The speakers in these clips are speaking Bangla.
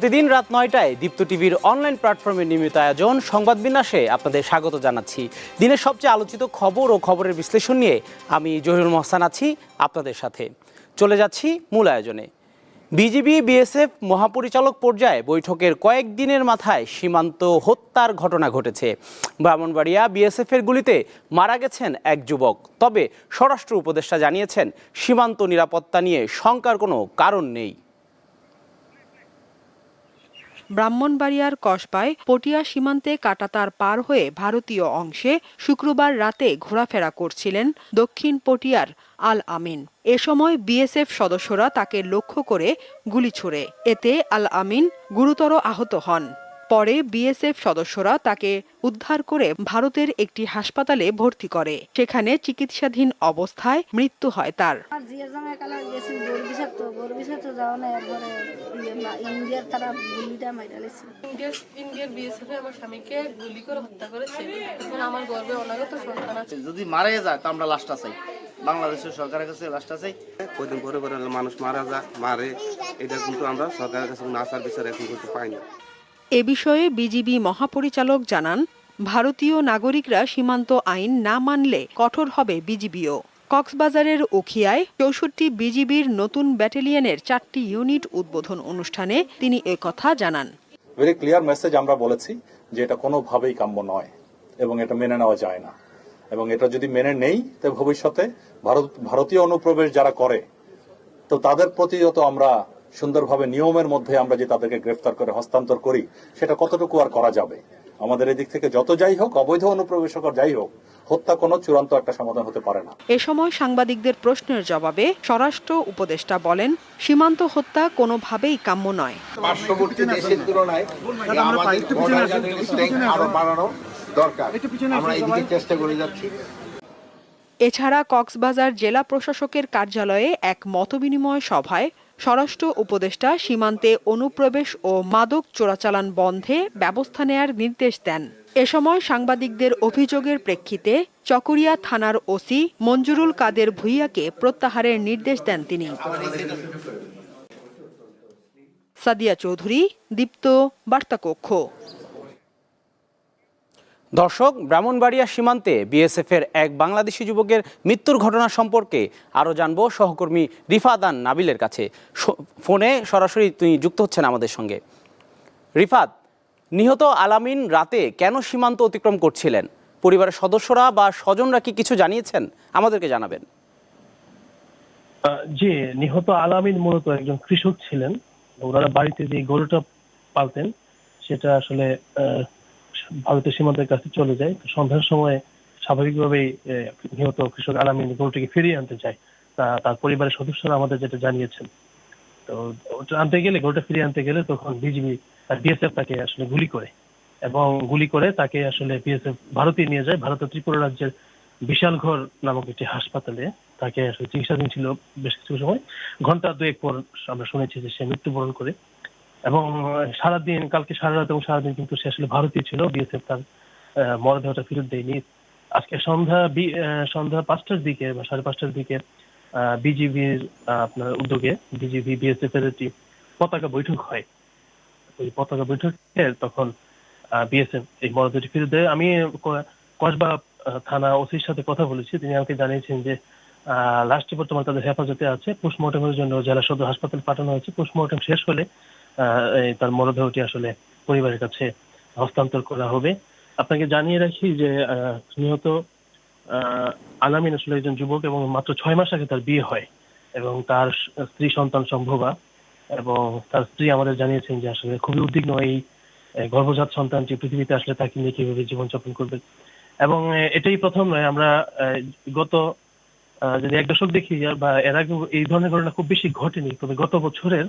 প্রতিদিন রাত নয়টায় দীপ্ত টিভির অনলাইন প্ল্যাটফর্মের নিয়মিত আয়োজন, সংবাদ বিন্যাসে আপনাদের স্বাগত জানাচ্ছি। দিনের সবচেয়ে আলোচিত খবর ও খবরের বিশ্লেষণ নিয়ে আমি জহিরুল মহসান আছি আপনাদের সাথে। চলে যাচ্ছি মূল আয়োজনে। বিজিবি, বিএসএফ মহাপরিচালক পর্যায়ে বৈঠকের কয়েকদিনের মাথায় সীমান্ত হত্যার ঘটনা ঘটেছে। ব্রাহ্মণবাড়িয়া বিএসএফের গুলিতে মারা গেছেন এক যুবক। তবে স্বরাষ্ট্র উপদেষ্টা জানিয়েছেন, সীমান্ত নিরাপত্তা নিয়ে শঙ্কার কোনো কারণ নেই। ব্রাহ্মণবাড়িয়ার কসবায় পটিয়া সীমান্তে কাটাতার পার হয়ে ভারতীয় অংশে শুক্রবার রাতে ঘোরাফেরা করছিলেন দক্ষিণ পটিয়ার আল আমিন। এ সময় বিএসএফ সদস্যরা তাকে লক্ষ্য করে গুলি ছোড়ে। এতে আল আমিন গুরুতর আহত হন। পরে বিএসএফ সদস্যরা তাকে উদ্ধার করে ভারতের একটি হাসপাতালে ভর্তি করে। সেখানে চিকিৎসাধীন অবস্থায় মৃত্যু হয় তার। না- আছে। যদি মারা যায় তো আমরা লাশটা চাই। বাংলাদেশের সরকারের কাছে চাই। কদিন পরে পরে মানুষ মারা যায় মারে এটা কিন্তু আমরা সরকারের কাছে কোনো আচার বিচার এখন করতে পাই না এ বিষয়ে বিজিবি মহাপরিচালক জানান, ভারতীয় নাগরিকরা সীমান্ত আইন না মানলে কঠোর হবে বিজিবিও। কক্সবাজারের উখিয়ায় চৌষট্টি বিজিবির নতুন ব্যাটালিয়নের চারটি ইউনিট উদ্বোধন অনুষ্ঠানে তিনি কথা জানান। ভেরি ক্লিয়ার মেসেজ আমরা বলেছি যে এটা কোনোভাবেই কাম্য নয় এবং এটা মেনে নেওয়া যায় না। এবং এটা যদি মেনে নেই, তো ভবিষ্যতে ভারত, ভারতীয় অনুপ্রবেশ যারা করে, তো তাদের প্রতি যত আমরা সুন্দরভাবে নিয়মের মধ্যে আমরা যে তাদেরকে গ্রেফতার করে হস্তান্তর করি সেটা কতটুকু আর করা যাবে? আমাদের এদিক থেকে যত যাই হোক অবৈধ অনুপ্রবেশকর যাই হোক হত্যা কোনো চূড়ান্ত একটা সমাধান হতে পারে না। এ সময় সাংবাদিকদের প্রশ্নের জবাবে স্বরাষ্ট্র উপদেষ্টা বলেন সীমান্ত হত্যা কোনোভাবেই কাম্য নয়। পার্শ্ববর্তী দেশের তুলনায় আরও বাড়ানো দরকার। আমরা এদিকে চেষ্টা করে যাচ্ছি। এছাড়া কক্সবাজার জেলা প্রশাসকের কার্যালয়ে এক মতবিনিময় সভায় স্বরাষ্ট্র উপদেষ্টা সীমান্তে অনুপ্রবেশ ও মাদক চোরাচালান বন্ধে ব্যবস্থা নেয়ার নির্দেশ দেন। এ সময় সাংবাদিকদের অভিযোগের প্রেক্ষিতে চকরিয়া থানার ওসি মঞ্জুরুল কাদের ভুইয়াকে প্রত্যাহারের নির্দেশ দেন তিনি। সাদিয়া চৌধুরী, দীপ্ত, বার্তাকক্ষ। দর্শক, ব্রাহ্মণবাড়িয়া সীমান্তে বিএসএফ এর এক বাংলাদেশি যুবকের মৃত্যুর ঘটনা সম্পর্কে আরও জানব সহকর্মী রিফাদান নাবিলের কাছে। ফোনে সরাসরি তিনি যুক্ত হচ্ছেন আমাদের সঙ্গে। রিফাত নিহত আলামিন রাতে কেন সীমান্ত অতিক্রম করছিলেন? পরিবারের সদস্যরা বা স্বজনরা কি কিছু জানিয়েছেন? আমাদেরকে জানাবেন। জি, নিহত আলামিন মূলত একজন কৃষক ছিলেন। ওনারা বাড়িতে যে গরুটা পালতেন, সেটা আসলে ভারতের সীমান্তের কাছে চলে যায়। তো সন্ধ্যার সময় স্বাভাবিকভাবেই নিহত কৃষক আলামিন গরুটিকে ফিরিয়ে আনতে চায়। তা, তার পরিবারের সদস্যরা আমাদের যেটা জানিয়েছেন। তো আনতে গেলে, গরুটা ফিরিয়ে আনতে গেলে তখন বিজিবি বিএসএফ তাকে আসলে গুলি করে। এবং গুলি করে তাকে আসলে বিএসএফ ভারতে নিয়ে যায়। ভারতের ত্রিপুরা রাজ্যের বিশালঘর নামক একটি হাসপাতালে তাকে আসলে চিকিৎসাধীন ছিল বেশ কিছু সময়। ঘণ্টা দুয়েক পর আমরা শুনেছি যে সে মৃত্যুবরণ করে। এবং সারাদিন, কালকে সারা রাত এবং সারাদিন কিন্তু সে আসলে ভারতীয় ছিল বিএসএফ তার মরদেহটা ফেরত দেয়নি। আজকে সন্ধ্যা সন্ধ্যা পাঁচটার দিকে বা সাড়ে পাঁচটার দিকে বিজিবির আপনার উদ্যোগে বিজিবি বিএসএফ এর একটি পতাকা বৈঠক হয়। ওই পতাকা বৈঠকে তখন বিএসএফ এই মরদেহটি ফেরত দেয়। আমি কসবা থানা ওসির সাথে কথা বলেছি। তিনি আমাকে জানিয়েছেন যে লাস্টে বর্তমানে তাদের হেফাজতে আছে। পোস্টমর্টমের জন্য জেলা সদর হাসপাতাল পাঠানো হয়েছে। পোস্টমর্টম শেষ হলে তার মরদেহটি আসলে পরিবারের কাছে হস্তান্তর করা হবে। আপনাকে জানিয়ে রাখি যে নিহত আলামিন আসলে একজন যুবক এবং মাত্র ছয় মাস আগে তার বিয়ে হয় এবং তার স্ত্রী সন্তান সম্ভবা এবং তার স্ত্রী আমাদের জানিয়েছেন যে আসলে খুবই উদ্বিগ্ন এই গর্ভজাত সন্তানটি পৃথিবীতে আসলে তাকে নিয়ে কীভাবে জীবনযাপন করবে। এবং এটাই প্রথম নয়, আমরা গত যদি এক দশক দেখি, বা এর আগে এই ধরনের ঘটনা খুব বেশি ঘটেনি, তবে গত বছরের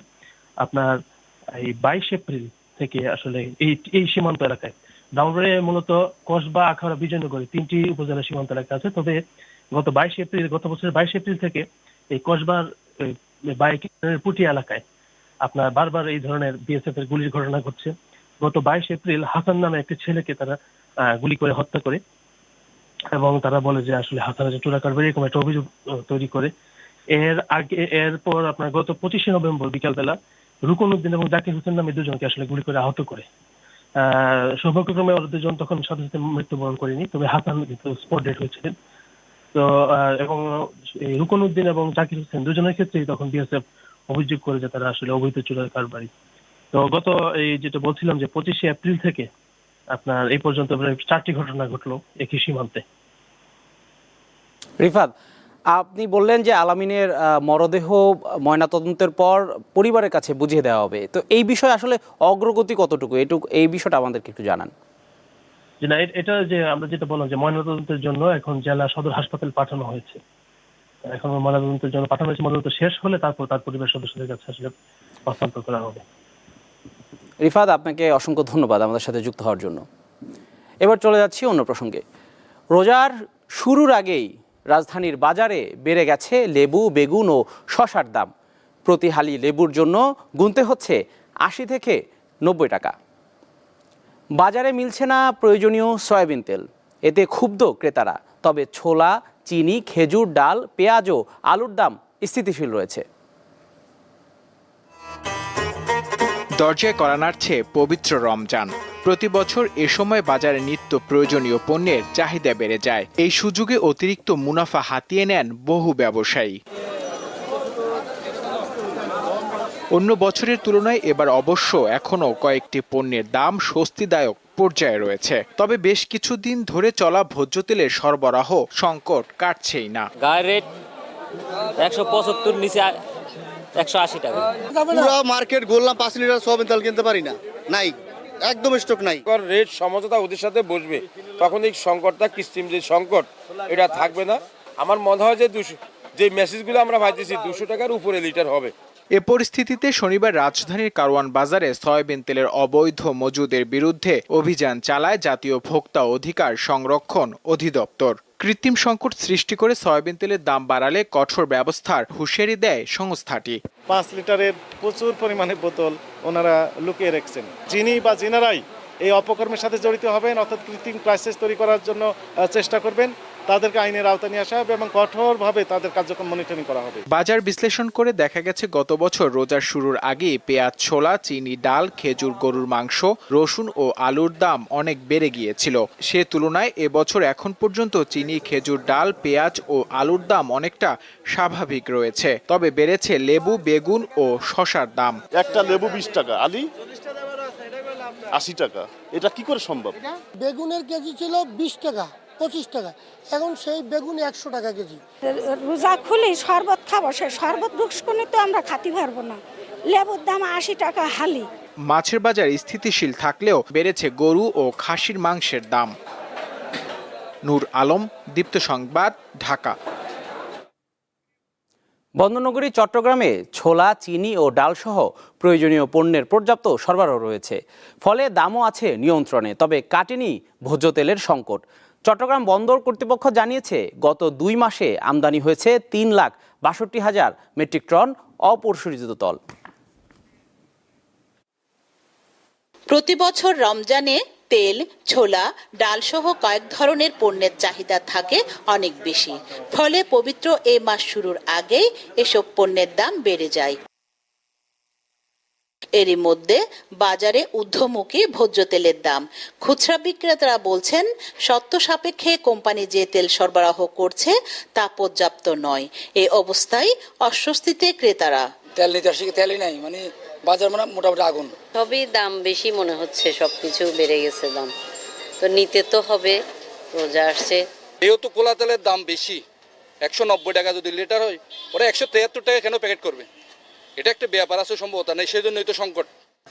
আপনার এই বাইশ এপ্রিল থেকে আসলে এই এই সীমান্ত এলাকায়। ডাউনরে মূলত কসবা, আখাউড়া, বিজয়নগরে তিনটি উপজেলা সীমান্ত এলাকা আছে। তবে গত বাইশ এপ্রিল, গত বছরের বাইশ এপ্রিল থেকে এই কসবার বাইকের পুটি এলাকায় আপনার বারবার এই ধরনের বিএসএফ এর গুলির ঘটনা ঘটছে। গত বাইশ এপ্রিল হাসান নামে একটি ছেলেকে তারা গুলি করে হত্যা করে এবং তারা বলে যে আসলে হাসান যে চোরা কারবার এরকম একটা অভিযোগ তৈরি করে। এর আগে, এরপর আপনার গত পঁচিশে নভেম্বর বিকালবেলা রুকন উদ্দিন এবং জাকির হোসেন নামে দুজনকে আসলে গুলি করে আহত করে। সৌভাগ্যক্রমে ওরা দুজন তখন সাথে সাথে মৃত্যুবরণ করেনি, তবে হাসান কিন্তু স্পট ডেট হয়েছিলেন। তো এবং রুকন উদ্দিন এবং জাকির হোসেন দুজনের ক্ষেত্রেই তখন বিএসএফ অভিযোগ করে যে তারা আসলে অবৈধ চুলের কারবারি। তো, গত এই যেটা বলছিলাম যে পঁচিশে এপ্রিল থেকে আপনার এই পর্যন্ত প্রায় চারটি ঘটনা ঘটলো একই সীমান্তে। রিফাত আপনি বললেন যে আলামিনের মরদেহ ময়নাতদন্তের পর পরিবারের কাছে বুঝিয়ে দেওয়া হবে। তো এই বিষয়ে আসলে অগ্রগতি কতটুকু? এটুকু এই বিষয়টা আমাদেরকে একটু জানান। যে না এটা যে আমরা যেটা বললাম যে ময়নাতদন্তের জন্য এখন জেলা সদর হাসপাতাল পাঠানো হয়েছে। এখন ময়নাতদন্তের জন্য পাঠানো হয়েছে ময়নাতদন্ত শেষ হলে তারপর তার পরিবার সদস্যদের কাছে আসলে হস্তান্তর করা হবে। রিফাত আপনাকে অসংখ্য ধন্যবাদ আমাদের সাথে যুক্ত হওয়ার জন্য। এবার চলে যাচ্ছি অন্য প্রসঙ্গে। রোজার শুরুর আগেই রাজধানীর বাজারে বেড়ে গেছে লেবু, বেগুন ও শশার দাম। প্রতি হালি লেবুর জন্য গুনতে হচ্ছে আশি থেকে নব্বই টাকা। বাজারে মিলছে না প্রয়োজনীয় সয়াবিন তেল। এতে ক্ষুব্ধ ক্রেতারা। তবে ছোলা, চিনি, খেজুর, ডাল, পেঁয়াজ ও আলুর দাম স্থিতিশীল রয়েছে। দরজায় করা নাড়ছে পবিত্র রমজান। প্রতি বছর এ সময় বাজারে নিত্য প্রয়োজনীয় পণ্যের চাহিদা বেড়ে যায়। এই সুযোগে অতিরিক্ত মুনাফা হাতিয়ে নেন বহু ব্যবসায়ী। অন্য বছরের তুলনায় এবার অবশ্য এখনও কয়েকটি পণ্যের দাম স্বস্তিদায়ক পর্যায়ে রয়েছে। তবে বেশ কিছুদিন ধরে চলা ভোজ্য তেলের সরবরাহ সংকট কাটছেই না। গায়ের রেট একশো পঁচাত্তর নিচে একশো আশি টাকা। পুরো মার্কেট ঘুরলাম পাঁচ লিটার সোয়াবিন তেল কিনতে পারি না। নাই। একদম স্টক নাই। রেট সমঝোতা ওদের সাথে বসবে। তখন এই সংকটটা কৃত্রিম যে সংকট এটা থাকবে না। আমার মনে হয় যে দুশো যে মেসেজগুলো আমরা ভাবতেছি দুশো টাকার উপরে লিটার হবে। এ পরিস্থিতিতে শনিবার রাজধানীর কারওয়ান বাজারে সয়াবিন তেলের অবৈধ মজুদের বিরুদ্ধে অভিযান চালায় জাতীয় ভোক্তা অধিকার সংরক্ষণ অধিদপ্তর। কৃত্রিম সংকট সৃষ্টি করে সয়াবিন তেলের দাম বাড়ালে কঠোর ব্যবস্থার হুঁশিয়ারি দেয় সংস্থাটি। পাঁচ লিটারের প্রচুর পরিমাণে বোতল ওনারা লুকিয়ে রেখেছেন। যিনি বা যিনারাই এই অপকর্মের সাথে জড়িত হবেন, অর্থাৎ কৃত্রিম ক্রাইসিস তৈরি করার জন্য চেষ্টা করবেন। তাদেরকে আইনের আওতায় নিয়ে আসা হবে এবং কঠোরভাবে তাদের কার্যক্রম মনিটরিং করা হবে। বাজার বিশ্লেষণ করে দেখা গেছে গত বছর রোজার শুরুর আগে পেঁয়াজ ছোলা চিনি ডাল খেজুর গরুর মাংস রসুন ও আলুর দাম অনেক বেড়ে গিয়েছিল। সে তুলনায় এবছর এখন পর্যন্ত চিনি খেজুর ডাল পেঁয়াজ ও আলুর দাম অনেকটা স্বাভাবিক রয়েছে। তবে বেড়েছে লেবু বেগুন ও শশার দাম। একটা লেবু বিশ টাকা আলি আশি টাকা। এটা কি করে সম্ভব? বেগুনের কেজি ছিল বিশ টাকা। পঁচিশ টাকা। এখন সেই বেগুন একশো টাকা কেজি। রোজা খুলি শরবত খাব সে শরবত রুক্সকুনি তো আমরা খাতে পারব না। লেবুর দাম আশি টাকা হালি। মাছের বাজার স্থিতিশীল থাকলেও বেড়েছে গরু ও খাসির মাংসের দাম। নূর আলম দীপ্ত সংবাদ ঢাকা। বন্দরনগরী চট্টগ্রামে ছোলা চিনি ও ডালসহ প্রয়োজনীয় পণ্যের পর্যাপ্ত সরবরাহ রয়েছে। ফলে দামও আছে নিয়ন্ত্রণে তবে কাটেনি ভোজ্য তেলের সংকট। চট্টগ্রাম বন্দর কর্তৃপক্ষ জানিয়েছে, গত দুই মাসে আমদানি হয়েছে তিন লাখ বাষট্টি হাজার মেট্রিক টন অপরিশোধিত তল। প্রতি বছর রমজানে তেল, ছোলা, ডালসহ কয়েক ধরনের পণ্যের চাহিদা থাকে অনেক বেশি। ফলে পবিত্র এ মাস শুরুর আগেই এসব পণ্যের দাম বেড়ে যায়। এরই মধ্যে বাজারে ঊর্ধ্বমুখী ভোজ্য তেলের দাম। খুচরা বিক্রেতারা বলছেন সত্য সাপেক্ষে কোম্পানি যে তেল সরবরাহ করছে তা পর্যাপ্ত নয়। এই অবস্থায় অস্বস্তিতে ক্রেতারা। তেল নিতে আসি তেলই নাই মানে বাজার মানে মোটামুটি আগুন। সবই দাম বেশি মনে হচ্ছে সবকিছু বেড়ে গেছে দাম। তো নিতে তো হবে রোজা আসছে। যেহেতু কোলা তেলের দাম বেশি একশো নব্বই টাকা যদি লিটার হয় ওরা একশো তেহাত্তর টাকা কেন প্যাকেট করবে? এটা একটা ব্যাপার আছে সম্ভবত নেই সেই জন্যই তো সংকট।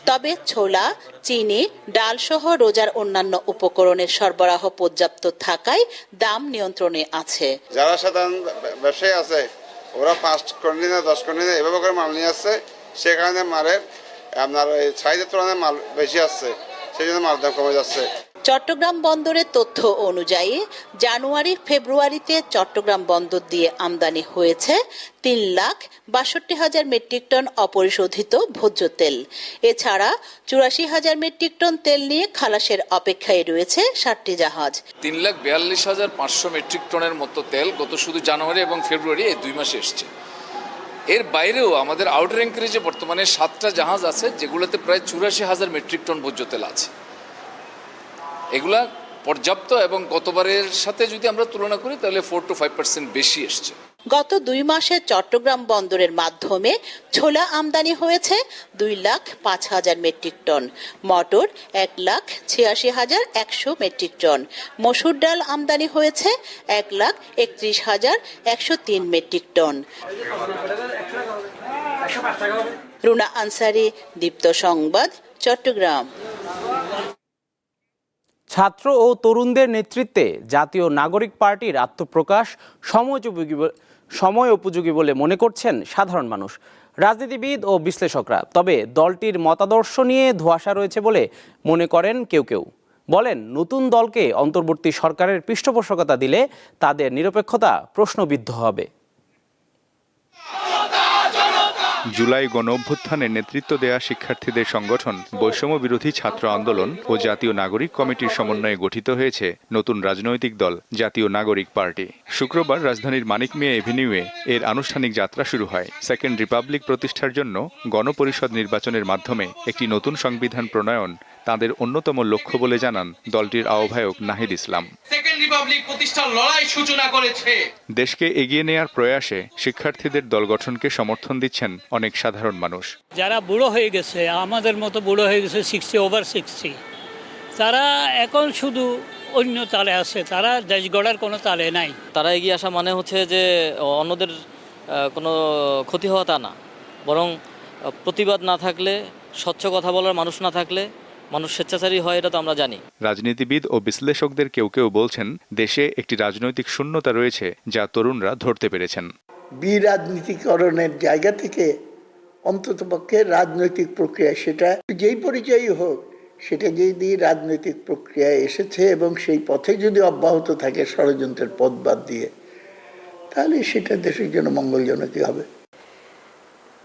তবে ছোলা চিনি ডালসহ রোজার অন্যান্য উপকরণের সরবরাহ পর্যাপ্ত থাকায় দাম নিয়ন্ত্রণে আছে। যারা সাধারণ ব্যবসায়ী আছে ওরা পাঁচ কন্টেনার দশ কন্টেনার এভাবে করে মাল নিয়ে আসছে সে কারণে মালের আপনার ওই চাহিদার তুলনায় মাল বেশি আসছে সেই জন্য মাল দাম কমে যাচ্ছে। চট্টগ্রাম বন্দরের তথ্য অনুযায়ী, জানুয়ারি, ফেব্রুয়ারিতে চট্টগ্রাম বন্দর দিয়ে আমদানি হয়েছে তিন লাখ বাষট্টি হাজার মেট্রিক টন অপরিশোধিত ভোজ্য তেল। এছাড়া, চুরাশি হাজার মেট্রিক টন তেল নিয়ে খালাসের অপেক্ষায় রয়েছে ষাটটি জাহাজ। তিন লাখ বিয়াল্লিশ হাজার পাঁচশো মেট্রিক টনের মতো তেল গত শুধু জানুয়ারি এবং ফেব্রুয়ারি এই দুই মাসে এসছে। এর বাইরেও আমাদের আউটার অ্যাঙ্কারেজে বর্তমানে সাতটা জাহাজ আছে, যেগুলোতে প্রায় চুরাশি হাজার মেট্রিক টন ভোজ্য তেল আছে। এগুলা পর্যাপ্ত এবং গতবারের সাথে যদি আমরা তুলনা করি, তাহলে ফোর টু ফাইভ পার্সেন্ট বেশি এসছে। গত দুই মাসে চট্টগ্রাম বন্দরের মাধ্যমে ছোলা আমদানি হয়েছে দুই লাখ পাঁচ হাজার মেট্রিক টন, মটর এক লাখ ছিয়াশি হাজার একশো মেট্রিক টন, মসুর ডাল আমদানি হয়েছে এক লাখ একত্রিশ হাজার একশো তিন মেট্রিক টন। রুনা আনসারি, দীপ্ত সংবাদ, চট্টগ্রাম। ছাত্র ও তরুণদের নেতৃত্বে জাতীয় নাগরিক পার্টির আত্মপ্রকাশ সময়োপযোগী সময় উপযোগী বলে মনে করছেন সাধারণ মানুষ। রাজনীতিবিদ ও বিশ্লেষকরা, তবে দলটির মতাদর্শ নিয়ে ধোঁয়াশা রয়েছে বলে মনে করেন কেউ কেউ। বলেন, নতুন দলকে অন্তর্বর্তী সরকারের পৃষ্ঠপোষকতা দিলে তাদের নিরপেক্ষতা প্রশ্নবিদ্ধ হবে। জুলাই গণ অভ্যুত্থানে নেতৃত্ব দেয়া শিক্ষার্থীদের সংগঠন বৈষম্য বিরোধী ছাত্র আন্দোলন ও জাতীয় নাগরিক কমিটির সমন্বয়ে গঠিত হয়েছে নতুন রাজনৈতিক দল, জাতীয় নাগরিক পার্টি। শুক্রবার রাজধানীর মানিক মিয়া এভিনিউয়ে এর আনুষ্ঠানিক যাত্রা শুরু হয়। সেকেন্ড রিপাবলিক প্রতিষ্ঠার জন্য গণপরিষদ নির্বাচনের মাধ্যমে একটি নতুন সংবিধান প্রণয়ন তাদের অন্যতম লক্ষ্য বলে জানান দলটির আহ্বায়ক নাহিদ ইসলাম। সেকেন্ড রিপাবলিক প্রতিষ্ঠার লড়াই সূচনা করেছে। দেশকে এগিয়ে নেয়ার প্রয়াসে শিক্ষার্থীদের দল গঠনকে সমর্থন দিচ্ছেন অনেক সাধারণ মানুষ। যারা বুড়ো হয়ে গেছে আমাদের মতো বুড়ো হয়ে গেছে সিক্সটি ওভার সিক্সটি তারা এখন শুধু অন্য তালে আছে তারা দেশ গড়ার কোনো তালে নাই। তারা এগিয়ে আসা মানে হচ্ছে যে অন্যদের কোনো ক্ষতি হওয়া তা না। বরং প্রতিবাদ না থাকলে স্বচ্ছ কথা বলার মানুষ না থাকলে মানুষ স্বেচ্ছাচারী হয় এটা তো আমরা জানি। রাজনীতিবিদ ও বিশ্লেষকদের কেউ কেউ বলছেন দেশে একটি রাজনৈতিক শূন্যতা রয়েছে যা তরুণরা ধরতে পেরেছেন। বিরাজনীতিকরণের জায়গা থেকে অন্ততপক্ষে রাজনৈতিক প্রক্রিয়া সেটা যেই পরিচয়ই হোক সেটা যদি রাজনৈতিক প্রক্রিয়ায় এসেছে এবং সেই পথে যদি অব্যাহত থাকে ষড়যন্ত্রের পথ বাদ দিয়ে তাহলে সেটা দেশের জন্য মঙ্গলজনকই হবে।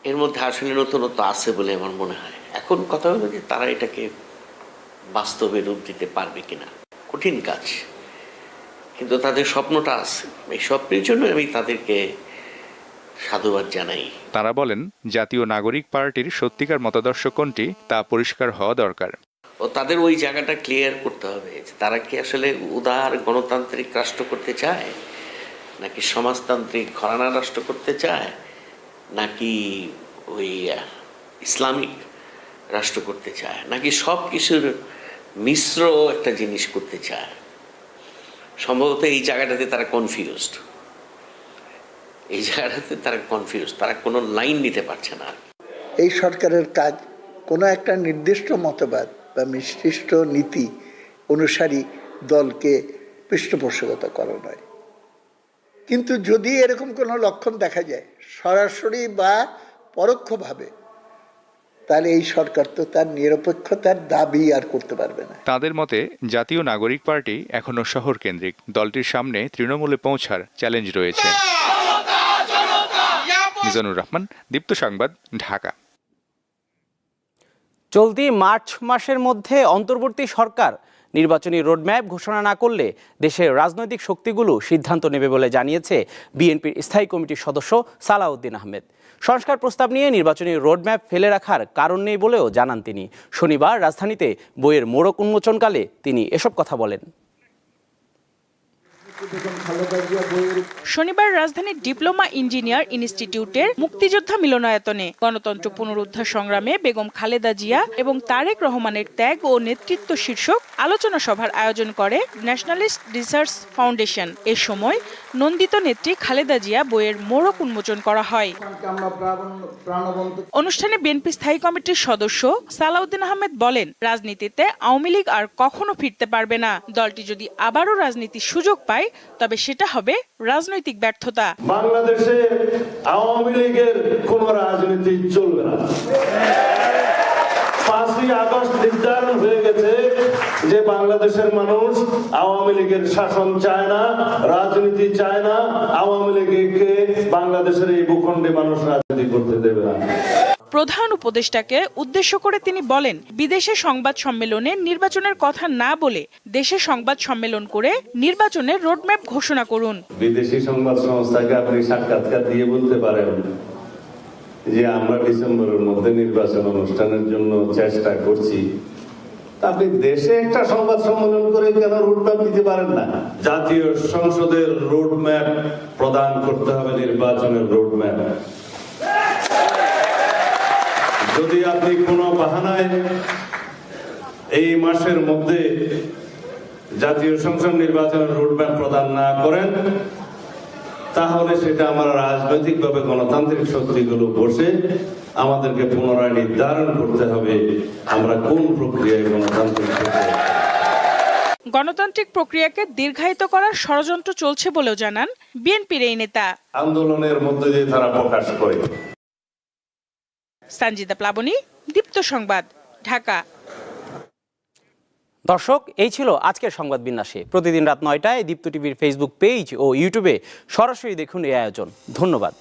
এর মধ্যে আসলে নতুনত্ব আছে বলে আমার মনে হয়। এখন কথা হলো যে তারা এটাকে বাস্তবে রূপ দিতে পারবে কিনা। কঠিন কাজ। কিন্তু তাদের স্বপ্নটা আছে। এই স্বপ্নের জন্য আমি তাদেরকে সাধুবাদ জানাই। তারা বলেন জাতীয় নাগরিক পার্টির সত্যিকার মতাদর্শ কোনটি তা পরিষ্কার হওয়া দরকার। ও তাদের ওই জায়গাটা ক্লিয়ার করতে হবে যে তারা কি আসলে উদার গণতান্ত্রিক রাষ্ট্র করতে চায়? নাকি সমাজতান্ত্রিক ঘরানা রাষ্ট্র করতে চায়? নাকি ওই ইসলামিক রাষ্ট্র করতে চায়? নাকি সব কিছুর মিশ্র একটা জিনিস করতে চায়। সম্ভবত এই জায়গাটাতে তারা কনফিউজড এই জায়গাটাতে তারা কনফিউজ তারা কোনো লাইন নিতে পারছে না এই সরকারের কাজ কোনো একটা নির্দিষ্ট মতবাদ বা নির্দিষ্ট নীতি অনুসারী দলকে পৃষ্ঠপোষকতা করা নয়। কিন্তু যদি এরকম কোনো লক্ষণ দেখা যায়, সরাসরি বা পরোক্ষভাবে তাহলে এই সরকার তো তার নিরপেক্ষতার দাবি আর করতে পারবে না। তাদের মতে জাতীয় নাগরিক পার্টি এখনও শহর কেন্দ্রিক দলটির সামনে তৃণমূলে পৌঁছার চ্যালেঞ্জ রয়েছে। মিজানুর রহমান দীপ্ত সংবাদ ঢাকা। চলতি মার্চ মাসের মধ্যে অন্তর্বর্তী সরকার নির্বাচনী রোডম্যাপ ঘোষণা না করলে দেশের রাজনৈতিক শক্তিগুলো সিদ্ধান্ত নেবে বলে জানিয়েছে বিএনপির স্থায়ী কমিটির সদস্য সালাউদ্দিন আহমেদ। সংস্কার প্রস্তাব নিয়ে নির্বাচনী রোডম্যাপ ফেলে রাখার কারণ নেই বলেও জানান তিনি। শনিবার রাজধানীতে বইয়ের মোড়ক উন্মোচনকালে তিনি এসব কথা বলেন। শনিবার রাজধানীর ডিপ্লোমা ইঞ্জিনিয়ার ইনস্টিটিউটের মুক্তিযোদ্ধা মিলনায়তনে গণতন্ত্র পুনরুদ্ধার সংগ্রামে বেগম খালেদা জিয়া এবং তারেক রহমানের ত্যাগ ও নেতৃত্ব শীর্ষক আলোচনা সভার আয়োজন করে ন্যাশনালিস্ট রিসার্চ ফাউন্ডেশন। এ সময় নন্দিত নেত্রী খালেদা জিয়া বইয়ের মোড়ক উন্মোচন করা হয়। অনুষ্ঠানে বিএনপি স্থায়ী কমিটির সদস্য সালাউদ্দিন আহমেদ বলেন, রাজনীতিতে আওয়ামী লীগ আর কখনো ফিরতে পারবে না। দলটি যদি আবারও রাজনীতির সুযোগ পায় তবে সেটা হবে রাজনৈতিক ব্যর্থতা। বাংলাদেশে আওয়ামী লীগের কোন রাজনীতি চলবে না। পাঁচই আগস্ট নির্ধারণ হয়ে গেছে যে বাংলাদেশের মানুষ আওয়ামী লীগের শাসন চায় না, রাজনীতি চায় না, আওয়ামী লীগকে বাংলাদেশের এই ভূখণ্ডে মানুষ রাজনীতি করতে দেবে না। প্রধান উপদেষ্টাকে উদ্দেশ্য করে তিনি বলেন বিদেশে সংবাদ সম্মেলনে নির্বাচনের কথা না বলে দেশে সংবাদ সম্মেলন করে নির্বাচনের রোডম্যাপ ঘোষণা করুন। বিদেশি সংবাদ সংস্থাকে আপনি সাক্ষাৎকার দিয়ে বলতে পারেন যে আমরা ডিসেম্বরের মধ্যে নির্বাচন অনুষ্ঠানের জন্য চেষ্টা করছি। আপনি দেশে একটা সংবাদ সম্মেলন করে কেন রোডম্যাপ দিতে পারেন না? জাতীয় সংসদের রোডম্যাপ প্রদান করতে হবে নির্বাচনের রোডম্যাপ। যদি আপনি কোনো বাহানায় এই মাসের মধ্যে জাতীয় সংসদ নির্বাচনের রোডম্যাপ প্রদান না করেন তাহলে সেটা আমরা রাজনৈতিকভাবে গণতান্ত্রিক শক্তিগুলো বসে আমাদেরকে পুনরায় নির্ধারণ করতে হবে আমরা কোন প্রক্রিয়ায় গণতান্ত্রিক গণতান্ত্রিক প্রক্রিয়াকে দীর্ঘায়িত করার ষড়যন্ত্র চলছে বলেও জানান বিএনপির এই নেতা। আন্দোলনের মধ্যে দিয়ে তারা প্রকাশ করে। সঞ্জিতা প্লাবনী, দীপ্ত সংবাদ, ঢাকা। দর্শক, এই ছিল আজকের সংবাদ বিন্যাসে। প্রতিদিন রাত নয়টায় দীপ্ত টিভির ফেসবুক পেজ ও ইউটিউবে সরাসরি দেখুন এই আয়োজন। ধন্যবাদ।